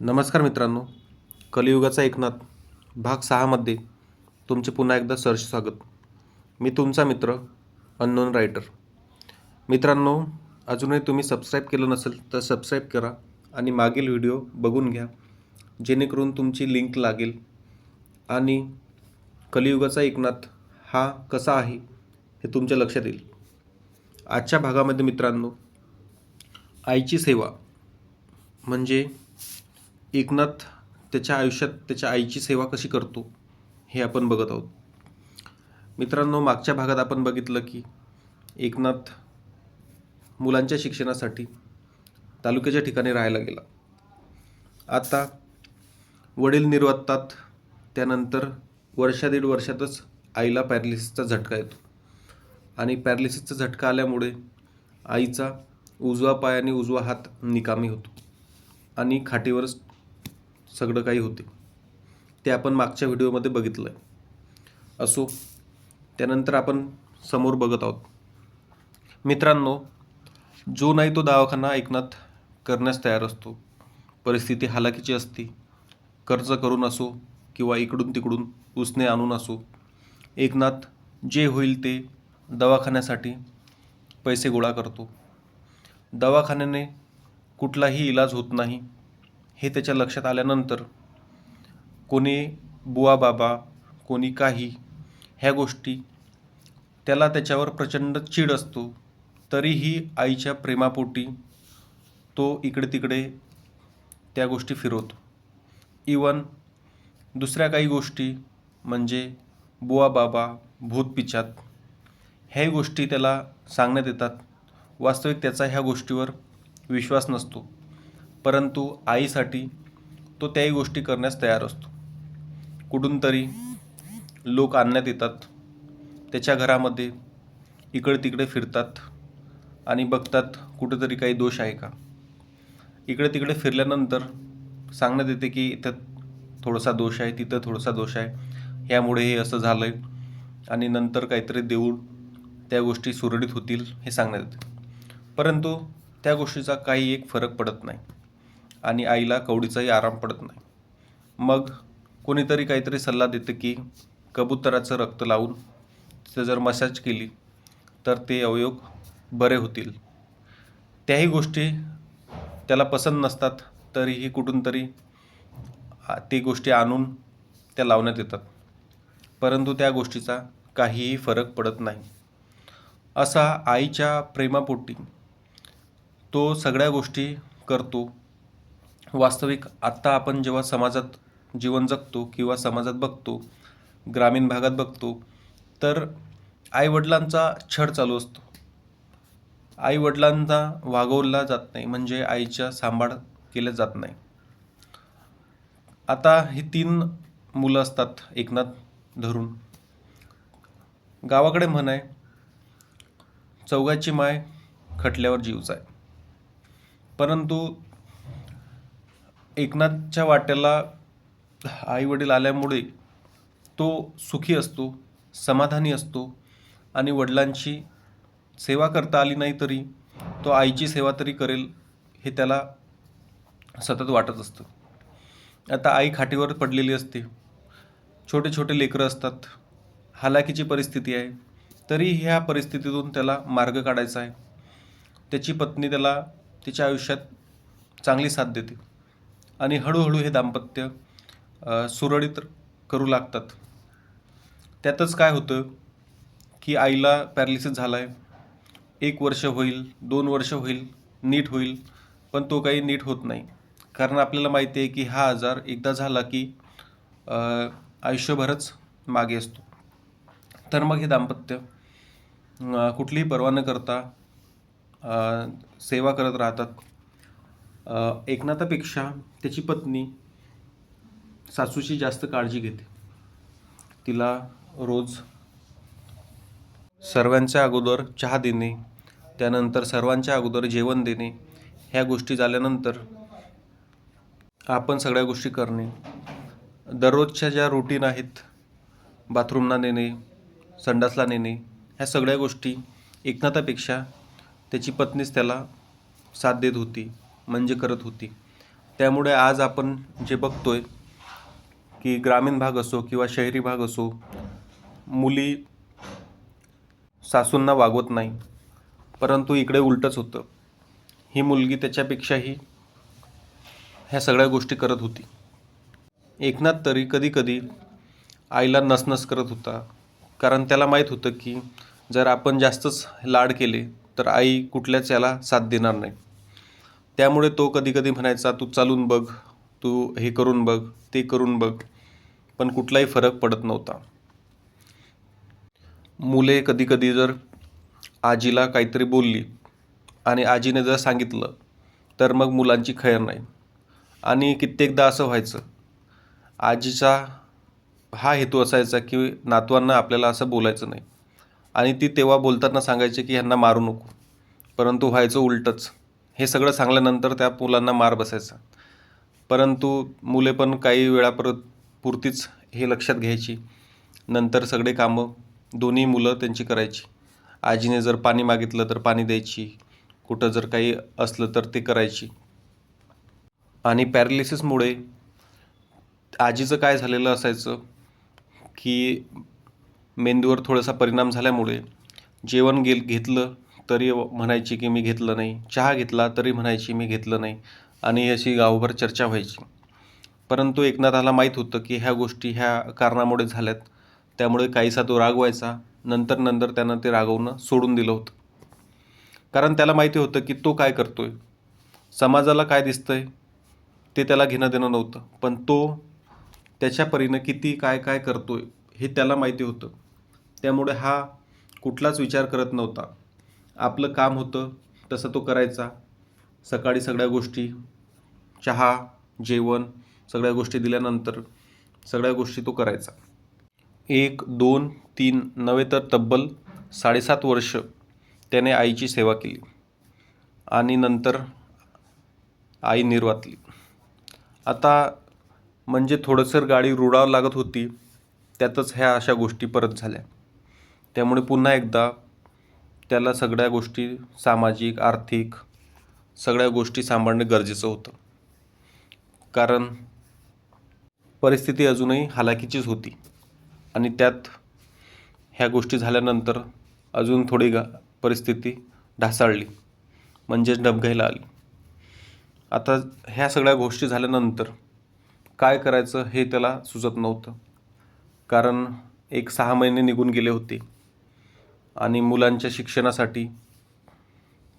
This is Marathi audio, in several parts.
नमस्कार मित्रांनो कलियुगाचा एकनाथ भाग सहामध्ये तुमचे पुन्हा एकदा सरस स्वागत. मी तुमचा मित्र अननोन रायटर मित्रांनो अजूनही तुम्ही सबस्क्राईब केलं नसेल तर सबस्क्राईब करा आणि मागील व्हिडिओ बघून घ्या जेणेकरून तुमची लिंक लागेल. आणि कलियुगाचा एकनाथ हा कसा आहे हे तुमच्या लक्षात येईल. आजच्या भागामध्ये मित्रांनो आईची सेवा म्हणजे एकनाथ त्याच्या आयुष्यात त्याच्या आईची सेवा कशी करतो हे आपण बघत आहोत. मित्रांनो मागच्या भागात आपण बघितलं की एकनाथ मुलांच्या शिक्षणासाठी तालुक्याच्या ठिकाणी राहायला गेला. आता वडील निर्वातात त्यानंतर वर्षा दीड वर्षातच आईला पॅरालिसिसचा झटका येतो. आणि पॅरालिसिसचा झटका आल्यामुळे आईचा उजवा पाय आणि उजवा हात निकामी होतो. आणि खाटीवरच सगळं काही होते. ते आपण मागच्या व्हिडिओमध्ये बघितलं आहे असो त्यानंतर आपण समोर बघत आहोत. मित्रांनो जो नाही तो दवाखाना एकनाथ करण्यास तयार असतो. परिस्थिती हालाकीची असते. कर्ज करून असो किंवा इकडून तिकडून उसने आणून असो एकनाथ जे होईल ते दवाखान्यासाठी पैसे गोळा करतो. दवाखान्याने कुठलाही इलाज होत नाही. हे त्याच्या लक्षात आल्यानंतर कोणी बुवा बाबा कोणी काही ह्या गोष्टी त्याला त्याच्यावर प्रचंड चीड असतो तरीही आईच्या प्रेमापोटी तो इकडे तिकडे त्या गोष्टी फिरवतो. इवन दुसऱ्या काही गोष्टी म्हणजे बुवा बाबा भूतपिचात ह्याही गोष्टी त्याला सांगण्यात येतात. वास्तविक त्याचा ह्या गोष्टीवर विश्वास नसतो. परंतु आईसाठी तो त्याही गोष्टी करण्यास तयार असतो. कुठून तरी लोक आणण्यात येतात. त्याच्या घरामध्ये इकडे तिकडे फिरतात आणि बघतात कुठेतरी काही दोष आहे का. इकडे तिकडे फिरल्यानंतर सांगण्यात येते की इथं थोडासा दोष आहे तिथं थोडासा दोष आहे. ह्यामुळे हे असं झालं आहे आणि नंतर काहीतरी देऊळ त्या गोष्टी सुरळीत होतील हे सांगण्यात येते. परंतु त्या गोष्टीचा काही एक फरक पडत नाही. आणि आईला कवडीचाही आराम पडत नाही. मग कोणीतरी काहीतरी सल्ला देते की कबुतराचं रक्त लावून तिथं जर मसाज केली तर ते अवयोग बरे होतील. त्याही गोष्टी त्याला पसंत नसतात तरीही कुठून तरी ते गोष्टी आणून त्या लावण्यात येतात. परंतु त्या गोष्टीचा काहीही फरक पडत नाही. असा आईच्या प्रेमापोटी तो सगळ्या गोष्टी करतो वास्तविक आत्ता आपण जेव्हा समाजात जीवन जगतो किंवा समाजात बघतो ग्रामीण भागात बघतो तर आईवडिलांचा छळ चालू असतो. आईवडिलांना वागवला जात नाही म्हणजे आईच्या सांभाळ केलं जात नाही. आता ही तीन मुलं असतात एकनाथ धरून. गावाकडे म्हण आहे चौघाची माय खटल्यावर जीवच आहे. परंतु एकनाथच्या वाट्याला आई वडील आल्यामुळे तो सुखी असतो समाधानी असतो आणि वडिलांची सेवा करता आली नाही तरी तो आईची सेवा तरी करेल हे त्याला सतत वाटत असतं. आता आई खाटीवर पडलेली असते. छोटे छोटे लेकरं असतात. हालाकीची परिस्थिती आहे. तरी ह्या परिस्थितीतून त्याला मार्ग काढायचा आहे. त्याची पत्नी त्याला तिच्या आयुष्यात चांगली साथ देते. आणि हळूहळू हे दाम्पत्य सुरळीत करू लागतात. त्यातच काय होतं की आईला पॅरालिसिस झाला आहे एक वर्ष होईल दोन वर्ष होईल नीट होईल पण तो काही नीट होत नाही. कारण आपल्याला माहिती आहे की हा आजार एकदा झाला की आयुष्यभरच मागे असतो. तर मग हे दाम्पत्य कुठलीही पर्वा न करता सेवा करत राहतात. एकनाथापेक्षा त्याची पत्नी सासूची जास्त काळजी घेते. तिला रोज सर्वांच्या अगोदर चहा देणे त्यानंतर सर्वांच्या अगोदर जेवण देणे ह्या गोष्टी झाल्यानंतर आपण सगळ्या गोष्टी करणे. दररोजच्या ज्या रुटीन आहेत बाथरूमला नेणे संडासला नेणे ह्या सगळ्या गोष्टी एकनाथापेक्षा त्याची पत्नीच त्याला साथ देत होती. म्हणजे करत होती. त्यामुळे आज आपण जे बघतोय की ग्रामीण भाग असो किंवा शहरी भाग असो मुली सासूंना वागवत नाही परंतु इकडे उलटंच होतं. ही मुलगी त्याच्यापेक्षाही ह्या सगळ्या गोष्टी करत होती. एकनाथ तरी कधी कधी आईला नसनस करत होता कारण त्याला माहीत होतं की जर आपण जास्तच लाड केले तर आई कुठल्याच याला साथ देणार नाही. त्यामुळे तो कधी कधी म्हणायचा तू चालून बघ तू हे करून बघ ते करून बघ. पण कुठलाही फरक पडत नव्हता. मुले कधी कधी जर आजीला काहीतरी बोलली आणि आजीने जर सांगितलं तर मग मुलांची खैर नाही. आणि कित्येकदा असं व्हायचं आजीचा हा हेतू असायचा की नातवांना आपल्याला असं बोलायचं नाही. आणि ती तेव्हा बोलताना सांगायची की ह्यांना मारू नको. परंतु व्हायचं उलटंच. हे सगळं सांगल्यानंतर त्या मुलांना मार बसायचा. परंतु मुले पण काही वेळापर्यंत पुरतीच हे लक्षात घ्यायची. नंतर सगळे कामं दोन्ही मुलं त्यांची करायची. आजीने जर पाणी मागितलं तर पाणी द्यायची. कुठं जर काही असलं तर ते करायची. आणि पॅरालिसिसमुळे आजीचं काय झालेलं असायचं की मेंदूवर थोडासा परिणाम झाल्यामुळे जेवण गे घेतलं तरी म्हणायची की मी घेतलं नाही. चहा घेतला तरी म्हणायची मी घेतलं नाही. आणि अशी गावभर चर्चा व्हायची. परंतु एकनाथाला माहीत होतं की ह्या गोष्टी ह्या कारणामुळे झाल्यात. त्यामुळे काहीसा तो रागवायचा नंतर नंतर त्यानं ते रागवणं सोडून दिलं होतं. कारण त्याला माहिती होतं की तो काय करतो आहे समाजाला काय दिसतंय ते त्याला घेणं देणं नव्हतं. पण तो त्याच्या परीनं किती काय काय करतो आहे हे त्याला माहिती होतं. त्यामुळे हा कुठलाच विचार करत नव्हता. आपलं काम होतं तसं तो करायचा. सकाळी सगळ्या गोष्टी चहा जेवण सगळ्या गोष्टी दिल्यानंतर सगळ्या गोष्टी तो करायचा. एक दोन तीन नव्हे तर तब्बल साडेसात वर्ष त्याने आईची सेवा केली आणि नंतर आई निर्वातली. आता म्हणजे थोडंसं गाडी रुळावं लागत होती त्यातच ह्या अशा गोष्टी परत झाल्या. त्यामुळे पुन्हा एकदा त्याला सगळ्या गोष्टी सामाजिक आर्थिक सगळ्या गोष्टी सांभाळणं गरजेचं होतं. कारण परिस्थिती अजूनही हालाकीचीच होती. आणि त्यात ह्या गोष्टी झाल्यानंतर अजून थोडी गा परिस्थिती ढासाळली. म्हणजेच डबघाईला आली. आता ह्या सगळ्या गोष्टी झाल्यानंतर काय करायचं हे त्याला सुचत नव्हतं. कारण एक सहा महिने निघून गेले होते. आणि मुलांच्या शिक्षणासाठी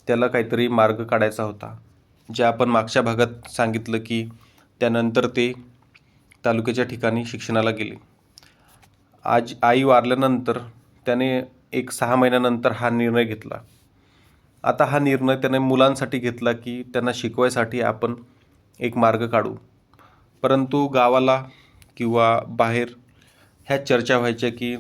त्याला काहीतरी मार्ग काढायचा होता. जे आपण मागच्या भागात सांगितलं की त्यानंतर ते तालुक्याच्या ठिकाणी शिक्षणाला गेले. आज आई वारल्यानंतर त्याने एक सहा महिन्यानंतर हा निर्णय घेतला. आता हा निर्णय त्याने मुलांसाठी घेतला की त्यांना शिकवायसाठी आपण एक मार्ग काढू. परंतु गावाला किंवा बाहेर ह्या चर्चा व्हायच्या की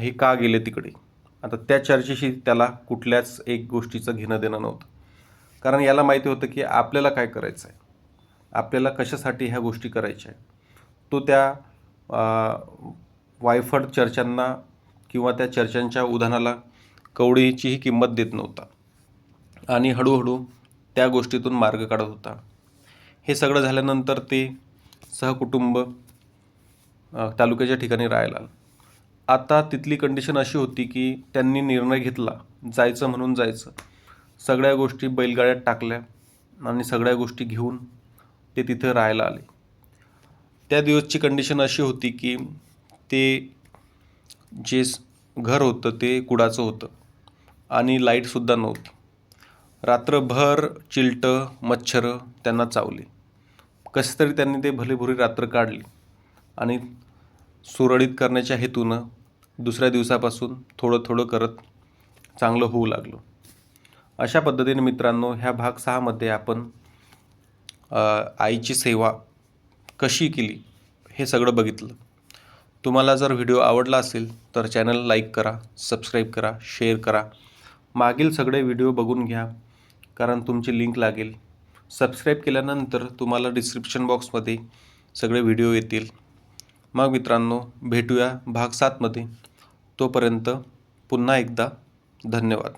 हे का गेले तिकडे? आता त्या चर्चेशी त्याला कुठल्याच एक गोष्टीचं घेणं देणं नव्हतं. कारण याला माहिती होतं की आपल्याला काय करायचं आहे आपल्याला कशासाठी ह्या गोष्टी करायच्या आहे तो त्या वायफड चर्चांना किंवा त्या चर्चांच्या उदाहरणाला कवडीचीही किंमत देत नव्हता. आणि हळूहळू त्या गोष्टीतून मार्ग काढत होता. हे सगळं झाल्यानंतर ते सहकुटुंब तालुक्याच्या ठिकाणी राहायला आता तिथली कंडिशन अशी होती की त्यांनी निर्णय घेतला. जायचं म्हणून जायचं. सगळ्या गोष्टी बैलगाड्यात टाकल्या आणि सगळ्या गोष्टी घेऊन ते तिथं राहायला आले. त्या दिवसची कंडिशन अशी होती की ते जे घर होतं ते कुडाचं होतं आणि लाईटसुद्धा नव्हती. रात्रभर चिलटं मच्छरं त्यांना चावले. कसं तरी त्यांनी ते भलेभुरी रात्र काढली आणि सुरळीत करण्याच्या हेतूनं दुसऱ्या दिवसापासून थोडं थोडं करत चांगलं होऊ लागलो. अशा पद्धतीने मित्रांनो ह्या भाग सहामध्ये आपण आईची सेवा कशी केली हे सगळं बघितलं. तुम्हाला जर व्हिडिओ आवडला असेल तर चॅनल लाईक करा सबस्क्राईब करा शेअर करा. मागील सगळे व्हिडिओ बघून घ्या कारण तुमची लिंक लागेल. सबस्क्राईब केल्यानंतर तुम्हाला डिस्क्रिप्शन बॉक्समध्ये सगळे व्हिडिओ येतील. मग मित्रांनो भेटूया भाग सातमध्ये तोपर्यंत पुन्हा एकदा धन्यवाद.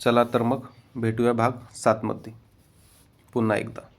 चला तर मग भेटूया भाग सातमध्ये. पुन्हा एकदा.